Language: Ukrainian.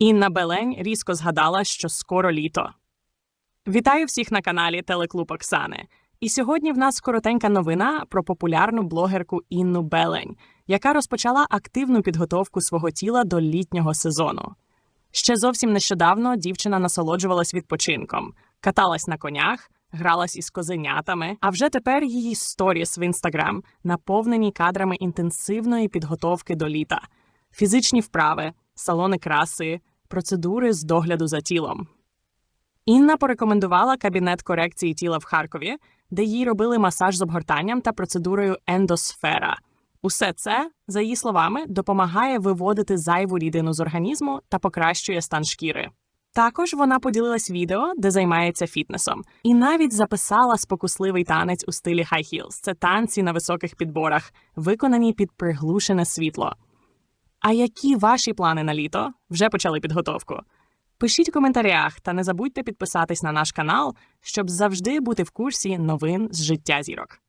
Інна Белень різко згадала, що скоро літо. Вітаю всіх на каналі Телеклуб Оксани. І сьогодні в нас коротенька новина про популярну блогерку Інну Белень, яка розпочала активну підготовку свого тіла до літнього сезону. Ще зовсім нещодавно дівчина насолоджувалась відпочинком, каталась на конях, гралась із козенятами, а вже тепер її сторіс в інстаграм наповнені кадрами інтенсивної підготовки до літа, фізичні вправи, салони краси, процедури з догляду за тілом. Інна порекомендувала кабінет корекції тіла в Харкові, де їй робили масаж з обгортанням та процедурою ендосфера. Усе це, за її словами, допомагає виводити зайву рідину з організму та покращує стан шкіри. Також вона поділилась відео, де займається фітнесом, і навіть записала спокусливий танець у стилі heels. Це танці на високих підборах, виконані під приглушене світло. А які ваші плани на літо? Вже почали підготовку? Пишіть у коментарях та не забудьте підписатись на наш канал, щоб завжди бути в курсі новин з життя зірок.